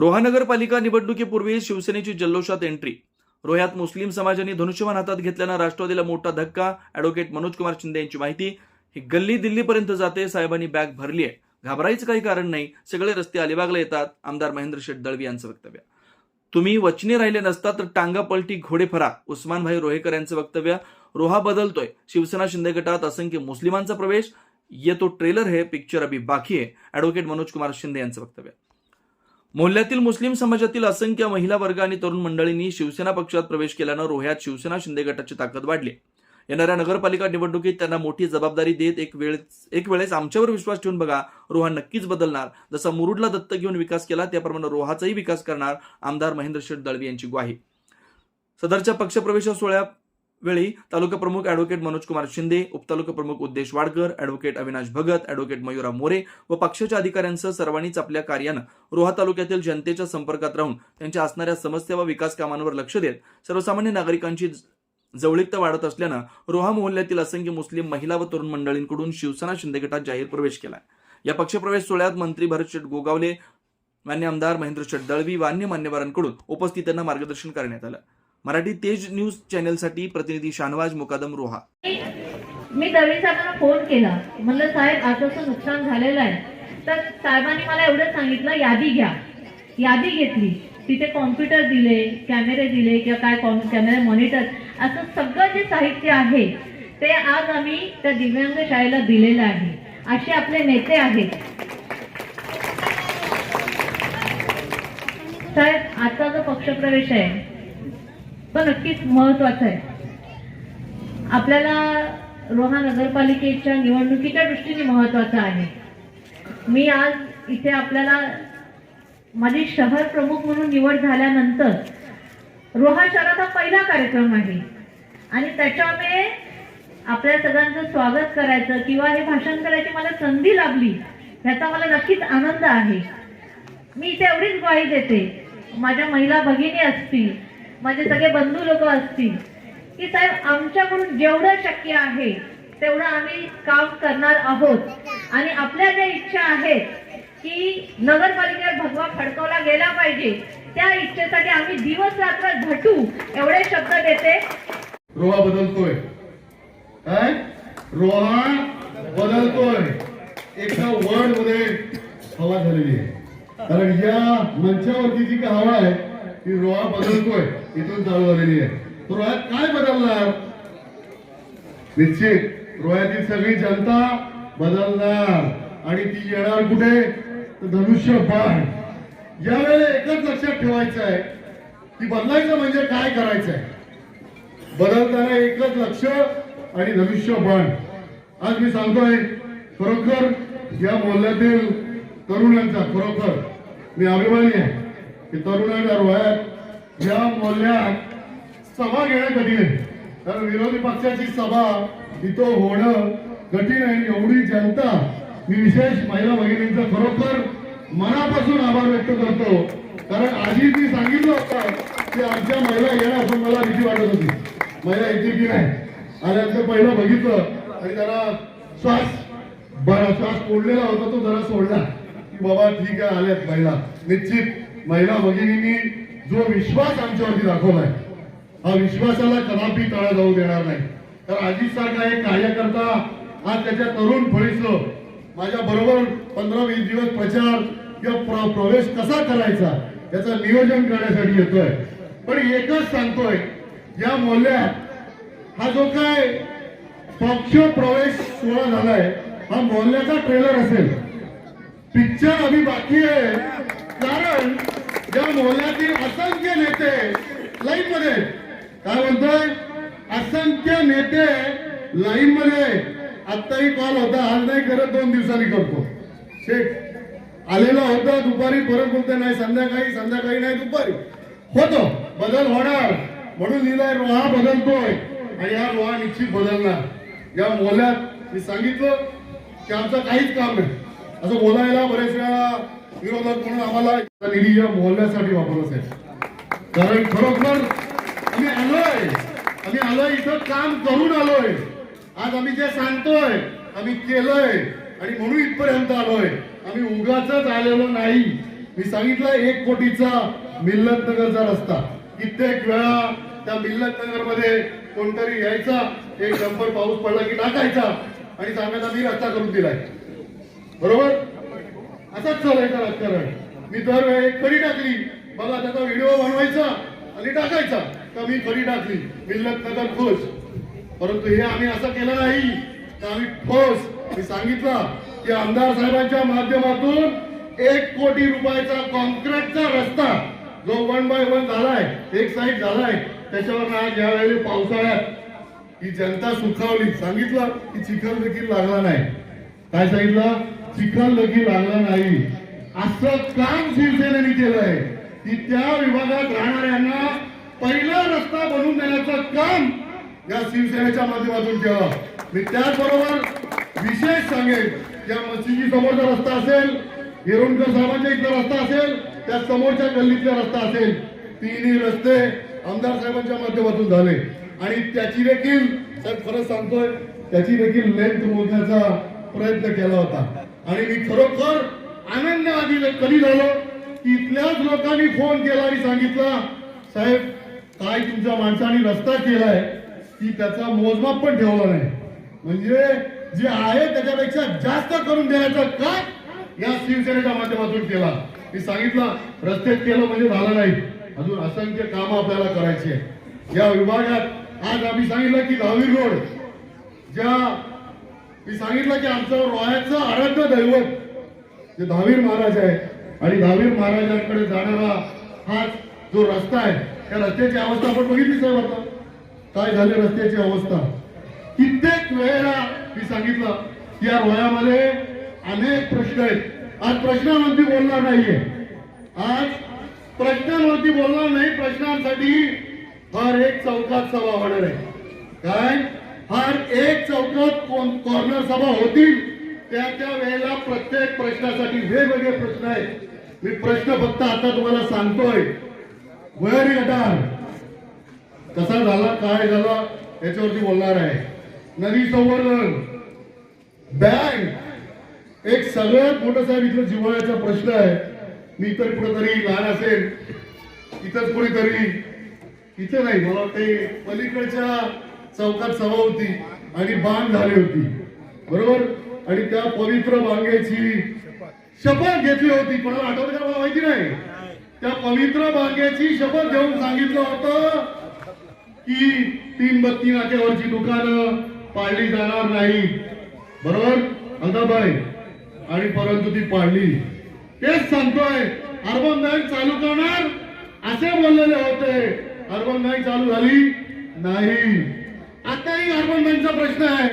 रोहा नगरपालिका निवडणुकीपूर्वी शिवसेनेची जल्लोषात एंट्री रोह्यात मुस्लिम समाजाने धनुष्यबाण हातात घेतल्यानं राष्ट्रवादीला मोठा धक्का. अॅडव्होकेट मनोज कुमार शिंदे यांची माहिती. ही गल्ली दिल्लीपर्यंत जाते साहेबांनी बॅग भरली आहे घाबरायचं काही कारण नाही. सगळे रस्ते अलिबागला येतात. आमदार महेंद्र शेठ दळवी यांचं वक्तव्य. तुम्ही वचने राहिले नसता तर टांगा पलटी घोडे फरा. उस्मानभाई रोहेकर यांचं वक्तव्य. रोहा बदलतोय. शिवसेना शिंदे गटात असंख्य मुस्लिमांचा प्रवेश. ये तो ट्रेलर हे पिक्चर अभी बाकी आहे. अॅडव्होकेट मनोज कुमार शिंदे यांचं वक्तव्य. मोहल्ल्यातील मुस्लिम समाजातील असंख्य महिला वर्ग आणि तरुण मंडळींनी शिवसेना पक्षात प्रवेश केल्यानं रोह्यात शिवसेना शिंदे गटाची ताकद वाढली. येणाऱ्या नगरपालिका निवडणुकीत त्यांना मोठी जबाबदारी देत एक वेळ एक वेळेस आमच्यावर विश्वास ठेवून बघा रोहा नक्कीच बदलणार. जसा मुरुडला दत्त घेऊन विकास केला त्याप्रमाणे रोहाचाही विकास करणार आमदार महेंद्र शेठ दळवी यांची ग्वाही. सदरच्या पक्षप्रवेश सोहळ्या वेळी तालुका प्रमुख ॲडव्होकेट मनोज कुमार शिंदे उपतालुका प्रमुख उद्देश वाडकर ॲडव्होकेट अविनाश भगत ॲडव्होकेट मयुरा मोरे व पक्षाच्या अधिकाऱ्यांसह सर्वांनीच आपल्या कार्यानं रोहा तालुक्यातील जनतेच्या संपर्कात राहून त्यांच्या असणाऱ्या समस्या व विकास कामांवर लक्ष देत सर्वसामान्य नागरिकांची जवळीकता वाढत असल्यानं रोहा मोहल्ल्यातील असंख्य मुस्लिम महिला व तरुण मंडळींकडून शिवसेना शिंदे गटात जाहीर प्रवेश केला या पक्षप्रवेश सोहळ्यात मंत्री भरत शेठ गोगावले मान्य आमदार महेंद्र शेठ दळवी व अन्य मान्यवरांकडून उपस्थितांना मार्गदर्शन करण्यात आलं. मराठी तेज न्यूज चॅनेलसाठी प्रतिनिधी शानवाज मुकादम रोहा. मी दळवी साहेबांना फोन केला. म्हणलं साहेब असं असं नुकसान झालेलं आहे. तर साहेबांनी मला एवढं सांगितलं यादी घ्या. यादी घेतली. तिथे कॉम्प्युटर दिले कॅमेरे दिले किंवा काय कॅमेरे मॉनिटर असं सगळं जे साहित्य आहे ते आज आम्ही त्या दिव्यांग शाळेला दिलेलं आहे. असे आपले नेते आहेत. साहेब आजचा जो पक्षप्रवेश आहे पण नक्कीच महत्वाचं आहे. आपल्याला रोहा नगरपालिकेच्या निवडणुकीच्या दृष्टीने महत्वाचं आहे. मी आज इथे आपल्याला माझी शहर प्रमुख म्हणून निवड झाल्यानंतर रोहा शहराचा पहिला कार्यक्रम आहे. आणि त्याच्यामुळे आपल्या सगळ्यांचं स्वागत करायचं किंवा हे भाषण करायची मला संधी लाभली ह्याचा मला नक्कीच आनंद आहे. मी इथे एवढीच ग्वाही देते. माझ्या महिला भगिनी असतील माझे सगळे बंधू लोक असतील. की साहेब आमच्याकडून जेवढं शक्य आहे तेवढं आम्ही काम करणार आहोत. आणि आपल्या ज्या इच्छा आहेत की नगरपालिकेवर भगवा फडकवला गेला पाहिजे त्या इच्छेसाठी आम्ही दिवस रात्र झटू एवढे शब्द देते. रोहा बदलतोय. काय? रोहा बदलतोय. एका वर्डमध्ये हवा झालेली आहे. कारण या मंचावरती जी काय हवा आहे ती रोहा बदलतोय. इथून चालू झालेली आहे तर काय बदलणार? निश्चित रोह्यातील सगळी जनता बदलणार. आणि ती येणार कुठे? तर धनुष्य बाण. यावेळेला एकच लक्षात ठेवायचं आहे की बदलायचं म्हणजे काय करायचं आहे? बदलताना एकच लक्ष आणि धनुष्य बाण. आज मी सांगतोय खरोखर या मोहल्ल्यातील तरुणांचा खरोखर मी अभिमानी आहे की तरुणांच्या रोह्यात या मोहल्ल्यात सभा घेणं कठीण आहे. कारण विरोधी पक्षाची सभा इथं होणं कठीण आहे आणि एवढी जनता मी विशेष महिला भगिनींचा खरोखर मनापासून आभार व्यक्त करतो. कारण आधी मी सांगितलं होतं की आमच्या महिला येणार असून मला भीती वाटत होती. महिला येते की नाही? आणि आमचं पहिलं बघितलं आणि जरा श्वास बरा श्वास कोंडलेला होता तो जरा सोडला. की बाबा ठीक आहे आल्यात महिला. निश्चित महिला भगिनींनी जो विश्वास आमच्यावरती दाखवलाय हा विश्वासाला कदापि तळा जाऊ देणार नाही. तर अजित सारखा एक कार्यकर्ता आज त्याच्या तरुण फळीसह माझ्या बरोबर पंधरा वीस दिवस प्रचार किंवा प्रवेश कसा करायचा याचं नियोजन करण्यासाठी येतोय. पण एकच सांगतोय या मोहल्ल्यात हा जो काय पक्ष प्रवेश सोहळा झालाय हा मोहल्ल्याचा ट्रेलर असेल. पिक्चर आम्ही बाकी आहे. कारण या मोहल्ल्यातील लाईन मध्ये. काय म्हणतोय? असंख्य नेते लाईन मध्ये आत्ताही कॉल होता. आज नाही करत दोन दिवसांनी करतो शेख आलेला होता दुपारी परत बोलते नाही संध्याकाळी संध्याकाळी नाही दुपारी. होतो. बदल होणार. म्हणून लिहिलाय रोहा बदलतोय. आणि हा रोहा निश्चित बदलणार. या मोहल्ल्यात मी सांगितलं की आमचं काहीच काम नाही. असं बोलायला बरेच वेळा विरोधक म्हणून आम्हाला निधी या मोहल्ल्यासाठी वापरत आहे कारण खरोखर आम्ही आलोय. आम्ही आलोय इथं काम करून आलोय. आज आम्ही जे सांगतोय आम्ही केलंय. आणि म्हणून इथपर्यंत आलोय. आम्ही उगाच आलेलो नाही. मी सांगितलं एक कोटीचा मिल्लत नगरचा रस्ता. कित्येक वेळा त्या मिल्लत नगरमध्ये कोणतरी यायचा. एक डंपर पाऊस पडला की टाकायचा आणि सांगायचा मी रस्ता करून दिलाय. बरोबर? असंच चालायचं राजकारण. मी दरवेळी एक खरी टाकली. मला त्याचा व्हिडिओ बनवायचा आणि टाकायचा. का मी खरी टाकली? मिल्लत नगर खुश. परंतु हे आम्ही असं केलं नाही. तर आम्ही ठोस? मी सांगितलं की आमदार साहेबांच्या माध्यमातून एक कोटी रुपयाचा कॉन्क्रीटचा रस्ता जो वन बाय वन झालाय एक साईड झालाय त्याच्यावर आज यावेळी पावसाळ्यात ही जनता सुखावली. सांगितलं की चिखल देखील लागला नाही. काय सांगितलं? चिखल देखील लागला नाही. असं काम शिवसेनेने केलंय. की त्या विभागात राहणाऱ्यांना पहिला रस्ता बनवून देण्याचं काम या शिवसेनेच्या माध्यमातून केलं. मी त्याचबरोबर विशेष सांगेन या मशिदी समोरचा रस्ता असेल हिरोणकर साहेबांच्या इथला रस्ता असेल त्या समोरच्या गल्लीतला रस्ता असेल तिन्ही रस्ते आमदार साहेबांच्या माध्यमातून झाले. आणि त्याची देखील साहेब खरंच सांगतोय त्याची देखील लेंथ मोजण्याचा प्रयत्न केला होता. आणि मी खरोखर आनंद आधी कधी झालो? इथल्याच लोकांनी फोन केला आणि सांगितलं साहेब काय तुमच्या माणसाने रस्ता केलाय की त्याचा मोजमाप पण ठेवला नाही. म्हणजे जे आहे त्याच्यापेक्षा जास्त करून देण्याचं काय या शिवसेनेच्या माध्यमातून केला. मी सांगितलं रस्त्यात केलं म्हणजे झालं नाही. अजून असंख्य काम आपल्याला करायची या विभागात आज आम्ही सांगितलं की दहावी रोड ज्या मी सांगितलं की आमचं रोह्याचं आराध्य दैवत जे दहावीर महाराज आहे आणि दहावीर महाराजांकडे जाणारा हा जो रस्ता आहे त्या रस्त्याची अवस्था आपण बघितली साहेब आता काय झाली रस्त्याची अवस्था? कित्येक वेळेला मी सांगितलं की या वयामध्ये अनेक प्रश्न आहेत. आज प्रश्नावरती बोलणार नाहीये. आज प्रश्नांवरती बोलणार नाही प्रश्नांसाठी हर एक चौकात सभा होणार आहे. काय? हर एक चौकात कोण कॉर्नर सभा होतील? त्या त्या वेळेला प्रत्येक प्रश्नासाठी वेगवेगळे प्रश्न आहेत. मी प्रश्न फक्त आता तुम्हाला सांगतोय. वैरी गटार. कसा झाला काय झाला याच्यावरती बोलणार आहे. नदी संवर्धन. बँक. एक सगळ्यात मोठं साहेब इथलं जिव्हाळ्याचा प्रश्न आहे. मी इतर कुठेतरी लहान असेल इतर कुणीतरी. इथे नाही मला वाटते पलीकडच्या चौकात सभा होती आणि बांध झाली होती. बरोबर? आणि त्या पवित्र बांगेची शपथ घेतली होती. कोणाला आठवत का मला माहिती नाही? त्या पवित्र बांगेची शपथ घेऊन सांगितलं होतं की तीन बत्ती नाक्यावरची दुकानं पाळली जाणार नाही. बरोबर? अंदाबाई आणि परंतु ती पाळली. तेच सांगतोय अर्बन बँक चालू करणार? असे बोललेले होते. अर्बन बँक चालू झाली नाही. आताही अर्बन बँकचा प्रश्न आहे.